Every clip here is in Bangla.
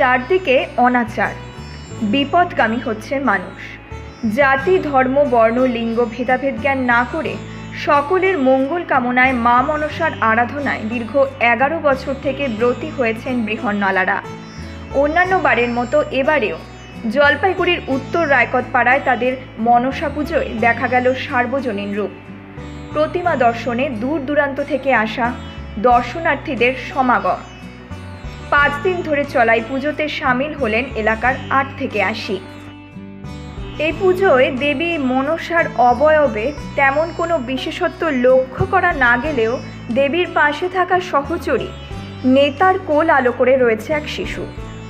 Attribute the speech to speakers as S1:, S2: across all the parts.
S1: চারদিকে অনাচার। বিপদগামী হচ্ছে মানুষ। জাতি, ধর্ম, বর্ণ, লিঙ্গ, ভেদাভেদ জ্ঞান না করে সকলের মঙ্গল কামনায় মা মনসার আরাধনায় দীর্ঘ এগারো বছর থেকে ব্রতী হয়েছেন বৃহন্নলারা অন্যান্য বারের মতো এবারেও জলপাইগুড়ির উত্তর রায়কত পাড়ায় তাদের মনসা পুজোয় দেখা গেল সার্বজনীন রূপ। প্রতিমা দর্শনে দূর দূরান্ত থেকে আসা দর্শনার্থীদের সমাগম। পাঁচ দিন ধরে চলাই পুজোতে সামিল হলেন এলাকার আট থেকে আশি। এই পুজোয় দেবী মনসার অবয়বে তেমন কোনো বিশেষত্ব লক্ষ্য করা না গেলেও দেবীর পাশে থাকা সহচরী নেতার কোল আলো করে রয়েছে এক শিশু।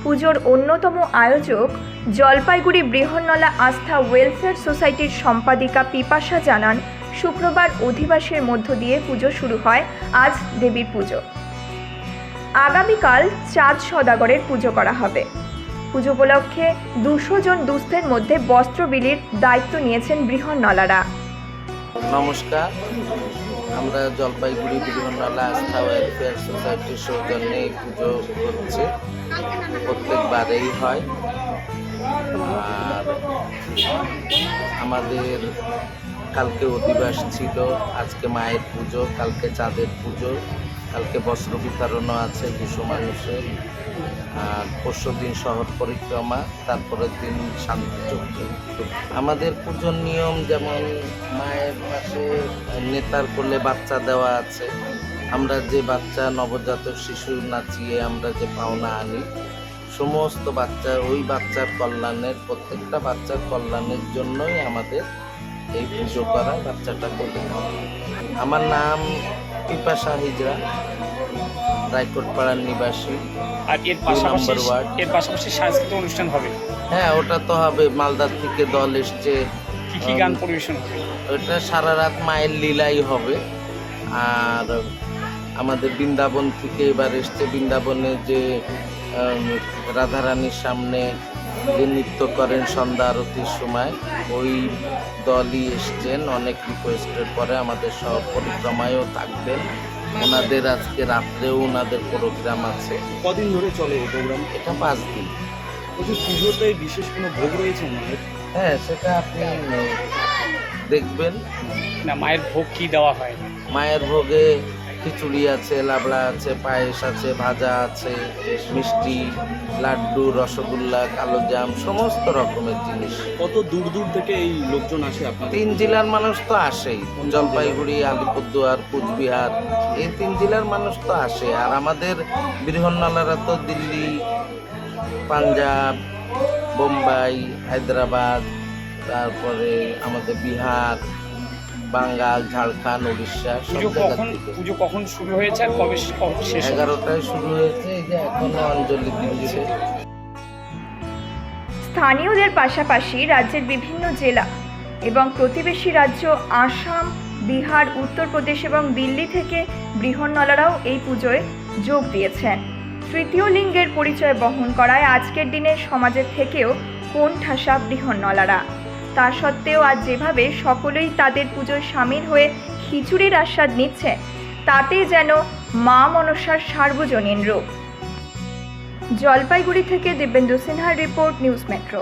S1: পুজোর অন্যতম আয়োজক জলপাইগুড়ি বৃহন্নলা আস্থা ওয়েলফেয়ার সোসাইটির সম্পাদিকা পিপাসা জানান, শুক্রবার অধিবাসের মধ্য দিয়ে পুজো শুরু হয়, আজ দেবীর পুজো। আগামীকাল চাঁদ সদাগরের পুজো করা হবে। পুজো উপলক্ষে দুশো জন দুস্থের মধ্যে বস্ত্র বিলির দায়িত্ব নিয়েছেন বৃহন্নলারা
S2: নমস্কার। আমরা জলপাইগুড়ি বিধানবালা আস্থা ওয়েলফেয়ার সোসাইটির সৌজন্যে এই পুজো হচ্ছে। প্রত্যেকবারেই হয়। আর আমাদের কালকে অধিবাস ছিল, আজকে মায়ের পুজো, কালকে চাঁদের পুজো। কালকে বস্ত্র বিতরণও আছে দুশো মানুষের আর পরশু দিন শহর পরিক্রমা, তারপরের দিন শান্তিযজ্ঞ আমাদের পুজোর নিয়ম যেমন মায়ের পাশে নেতার কোলে বাচ্চা দেওয়া আছে, আমরা যে বাচ্চা, নবজাতক শিশু নাচিয়ে আমরা যে পাওনা আনি, সমস্ত বাচ্চা, ওই বাচ্চার কল্যাণের, প্রত্যেকটা বাচ্চার কল্যাণের জন্যই আমাদের এই পুজো করা বাচ্চাটা নেওয়া। আমার নাম পিপাসা হিজরা রায়কোটপাড়ার নিবাসী
S3: আর এর পাশাপাশি। এর পাশাপাশি সাংস্কৃতিক অনুষ্ঠান হবে।
S2: হ্যাঁ ওটা তো হবে মালদার থেকে দল এসছে
S3: কি কি গান পরিবেশন হবে?
S2: ওটা সারা রাত মায়ের লীলাই হবে। আর আমাদের বৃন্দাবন থেকে এবার এসছে বৃন্দাবনে যে রাধারানীর সামনে যে নৃত্য করেন সন্ধ্যা আরতির সময় ওই দলই এসছেন। অনেক রিকোয়েস্টের পরে আমাদের সহ পরিক্রমায়ও থাকবেন ওনাদের আজকে রাত্রেও ওনাদের প্রোগ্রাম আছে।
S4: কদিন ধরে চলে এই প্রোগ্রাম
S2: এটা পাঁচ দিন।
S4: বলছি পুজোতে বিশেষ কোনো ভোগ রয়েছে
S2: হ্যাঁ সেটা আপনি দেখবেন।
S3: না মায়ের ভোগ কি দেওয়া হয়?
S2: মায়ের ভোগে খিচুড়ি আছে লাবড়া আছে পায়েস আছে ভাজা আছে মিষ্টি লাড্ডু রসগোল্লা কালোজাম সমস্ত রকমের জিনিস।
S4: কত দূর দূর থেকে এই লোকজন আসে আপনার
S2: তিন জেলার মানুষ তো আসেই। জলপাইগুড়ি আলিপুরদুয়ার কুচবিহার এই তিন জেলার মানুষ তো আসে। আর আমাদের বৃহন্নলারা তো দিল্লি পাঞ্জাব বোম্বাই হায়দ্রাবাদ তারপরে আমাদের বিহার বাঙ্গাল ঝাড়খণ্ড উড়িষ্যা
S3: পুজো কখন পুজো কখন শুরু হয়েছে আর কবে শেষ
S2: এগারোটায় শুরু হয়েছে এই যে এখনও অঞ্জলি দিচ্ছে
S1: স্থানীয়দের পাশাপাশি রাজ্যের বিভিন্ন জেলা এবং প্রতিবেশী রাজ্য আসাম বিহার উত্তরপ্রদেশ এবং দিল্লি থেকে বৃহন্নলারাও এই পুজোয় যোগ দিয়েছেন। তৃতীয় লিঙ্গের পরিচয় বহন করায় আজকের দিনে সমাজের থেকেও কোন ঠাসা বৃহন্নলারা। তা সত্ত্বেও আজ যেভাবে সকলেই তাদের পুজোর সামিল হয়ে খিচুড়ির আস্বাদ নিচ্ছে, তাতে যেন মা মনসার সার্বজনীন রূপ। জলপাইগুড়ি থেকে দিব্যেন্দু সিনহার রিপোর্ট, নিউজ মেট্রো।